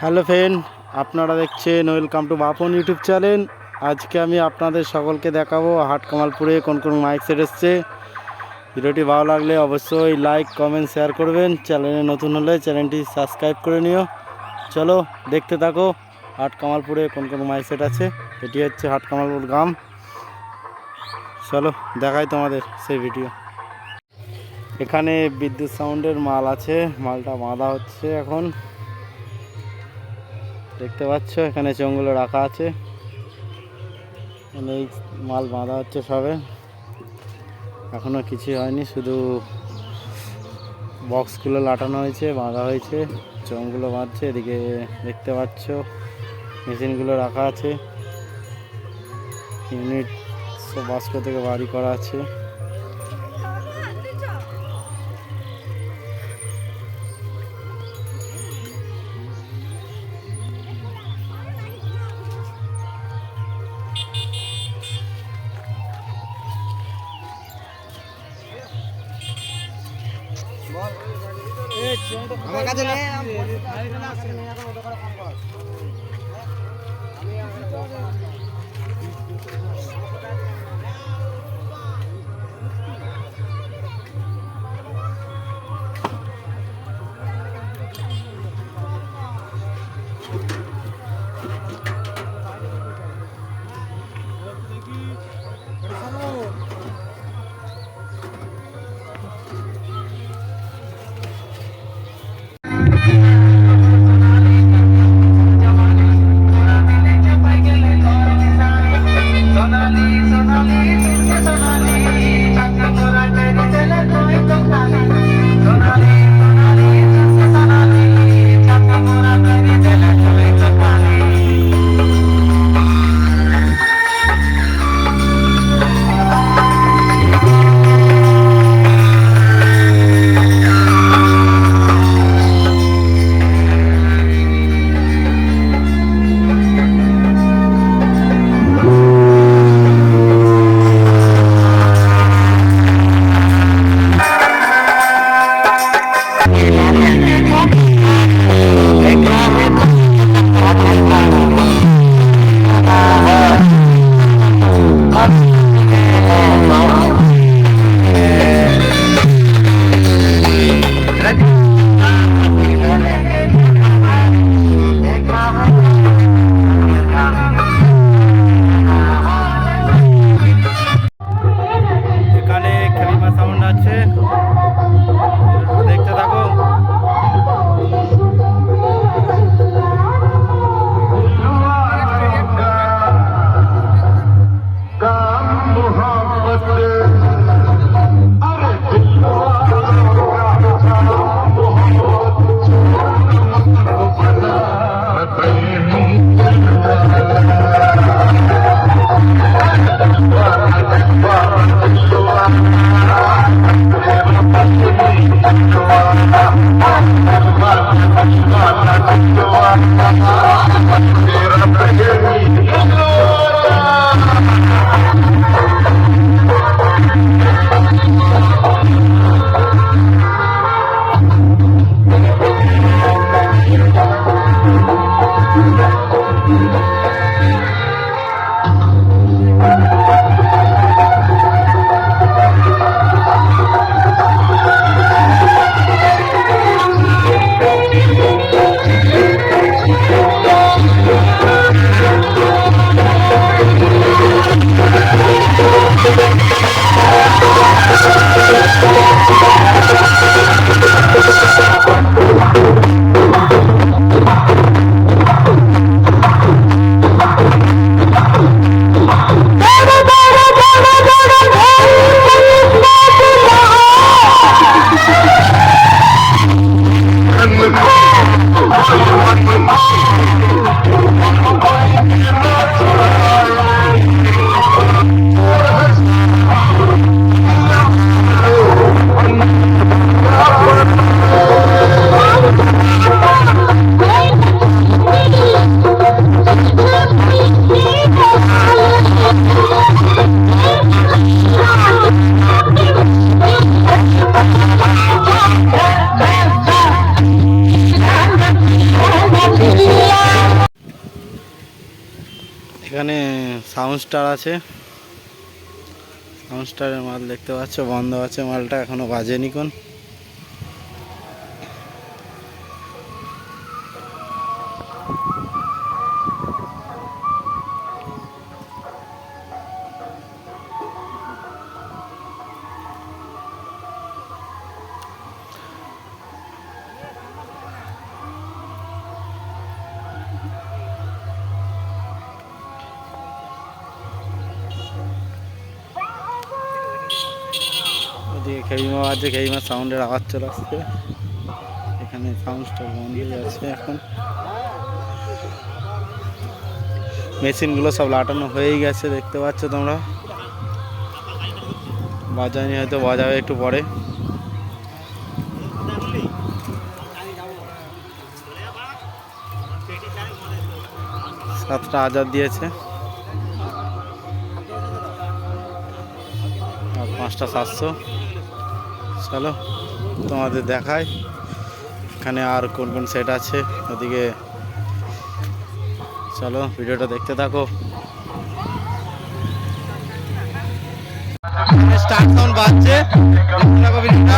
Hello friend, আপনারা দেখছেন welcome to Bapan YouTube channel. আজকে আমি আপনাদের সকলকে দেখাবো হাট কামালপুরে কোন কোন মাইক সেট এসছে। ভিডিওটি ভালো লাগলে অবশ্যই লাইক, কমেন্ট, শেয়ার করবেন। চ্যানেলে নতুন হলে চ্যানেলটি সাবস্ক্রাইব করে নিও। চলো দেখতে থাকো হাট কামালপুরে কোন কোন মাইক সেট আছে। এটি হচ্ছে হাট কামালপুর গ্রাম। চলো দেখাই তোমাদের সেই ভিডিও। এখানে বিদ্যুৎ সাউন্ডের মাল আছে, মালটা বাঁধা হচ্ছে এখন। দেখতে পাচ্ছ, এখানে চোঙগুলো রাখা আছে। এই মাল বাঁধা হচ্ছে সবে। এখনও কিছু হয়নি, শুধু বক্সগুলো লাটানো হয়েছে, বাঁধা হয়েছে চোঙগুলো বাঁধছে, এদিকে দেখতে পাচ্ছ, মেশিনগুলো রাখা আছে। ইউনিট বাস্কো থেকে বাড়ি করা আছে। আমার কাছে এখানে Bye. সাউন্ড স্টার আছে সাউন্ডস্টারের মাল দেখতে পাচ্ছ বন্ধ আছে মালটা এখনও বাজেনি কোন। ওদিকে খেইমা আছে খেইমা সাউন্ডের আওয়াজ চলে আসছে। এখানে সাউন্ডটা বন্ধ যাচ্ছে এখন। মেশিনগুলো সব লাটানো হয়েই গেছে, দেখতে পাচ্ছ তোমরা। বাজানি হয়তো বাজাবে একটু পরে। সাতটা হাজার দিয়েছে। পাঁচটা সাতশো। চলো তোমাদের দেখায় এখানে আর কোন কোন সেট আছে? ওদিকে চলো ভিডিওটা দেখতে থাকো। স্টার্ট সাউন্ড বাজছে। দেখতে ভিডিওটা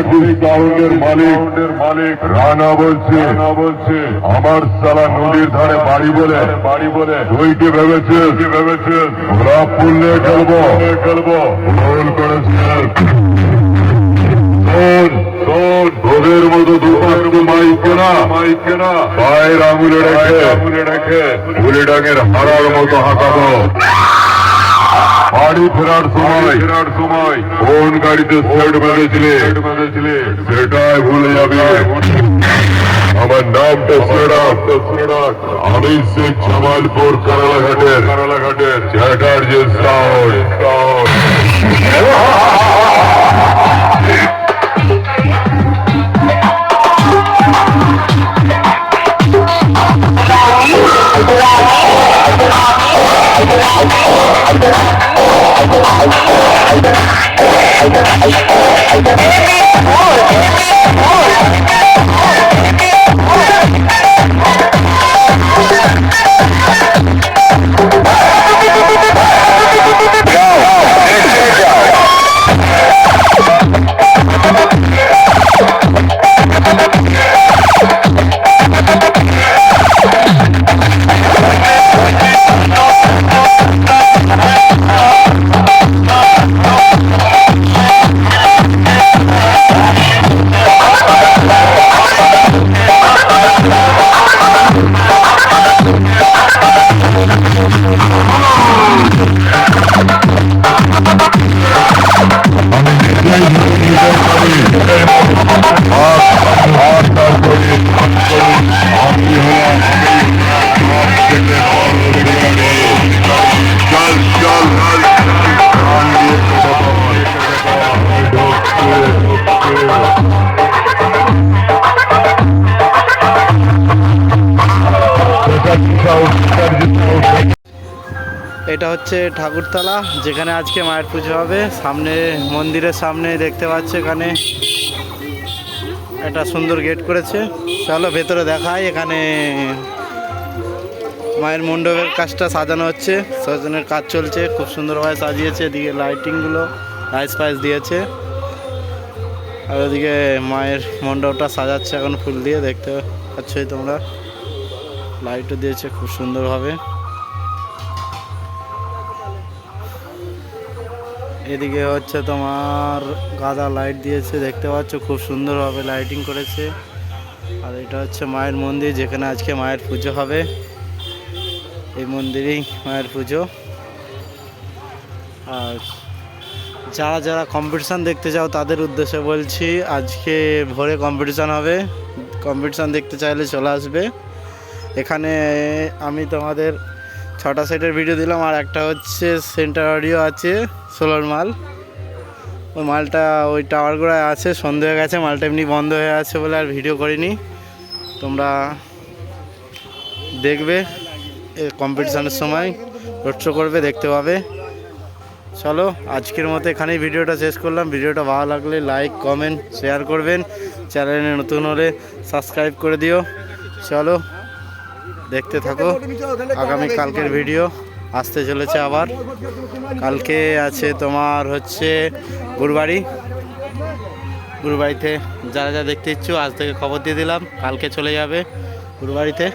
টাকাগুলি গ্রাউন্ডের মালিক মালিক রানা বলছে বলছে আমার সালা নদীর ধারে বাড়ি বলে বাড়ি বলে। তুই কি ভেবেছিস? কি ভেবেছিস? ওরা পুললে খেলব। খেলব। ভুল শোন তোদের মতো দুপাশ মাইক কেনা। পায়ের আঙুলে রেখে। আঙুলে রেখে। ডাঙের হারার মতো হাঁকাবো। বাড়ি ফেরার সময় ফেরার সময় কোন গাড়িতে সেট বেঁধেছিলে সেটাই ভুলে যাবে। আমার নাম টেসলেডাক আমি শেখ জামালপুর কারালাঘাটের। কারালাঘাটের। চ্যাটার্জি সাউন্ড চল হচ্ছে ঠাকুরতলা, যেখানে আজকে মায়ের পুজো হবে। সামনে, মন্দিরের সামনে দেখতে পাচ্ছে এখানে। একটা সুন্দর গেট করেছে। চলো ভেতরে দেখায় এখানে মায়ের মণ্ডপের কাজটা সাজানো হচ্ছে। সজনের কাজ চলছে, খুব সুন্দরভাবে সাজিয়েছে এদিকে লাইটিংগুলো লাইস ফাইস দিয়েছে। আর ওদিকে মায়ের মণ্ডপটা সাজাচ্ছে এখন ফুল দিয়ে, দেখতে পাচ্ছই তোমরা। লাইটও দিয়েছে খুব সুন্দরভাবে। এদিকে হচ্ছে তোমার গাদা লাইট দিয়েছে, দেখতে পাচ্ছ খুব সুন্দরভাবে লাইটিং করেছে। আর এটা হচ্ছে মায়ের মন্দির, যেখানে আজকে মায়ের পুজো হবে। এই মন্দিরেই মায়ের পুজো। আর যারা যারা কম্পিটিশান দেখতে চাও, তাদের উদ্দেশ্যে বলছি, আজকে ভোরে কম্পিটিশান হবে। কম্পিটিশান দেখতে চাইলে চলে আসবে। এখানে আমি তোমাদের ছটা সেটের ভিডিও দিলাম, আর একটা হচ্ছে সেন্টার অডিও আছে সোলার মাল ওই মালটা, ওই টাওয়ারগুলোয় আছে, সন্ধে হয়ে গেছে, মালটা এমনি বন্ধ হয়ে আছে বলে আর ভিডিও করিনি। তোমরা দেখবে কম্পিটিশানের সময়। রোড শো করবে, দেখতে পাবে। চলো, আজকের মতো এখানেই ভিডিওটা শেষ করলাম। ভিডিওটা ভালো লাগলে লাইক কমেন্ট শেয়ার করবেন। চ্যানেলে নতুন হলে সাবস্ক্রাইব করে দিও। চলো। দেখতে থাকো আগামী কালকের ভিডিও। আসতে চলেছে আবার। কালকে আছে তোমার হচ্ছে গুরবাড়ি। গুরবাড়িতে যারা যা দেখতে ইচ্ছু আজ থেকে খবর দিয়ে দিলাম। কালকে চলে যাবে গুরবাড়িতে।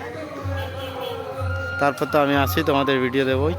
তারপর তো আমি আসি, তোমাদের ভিডিও দেবই।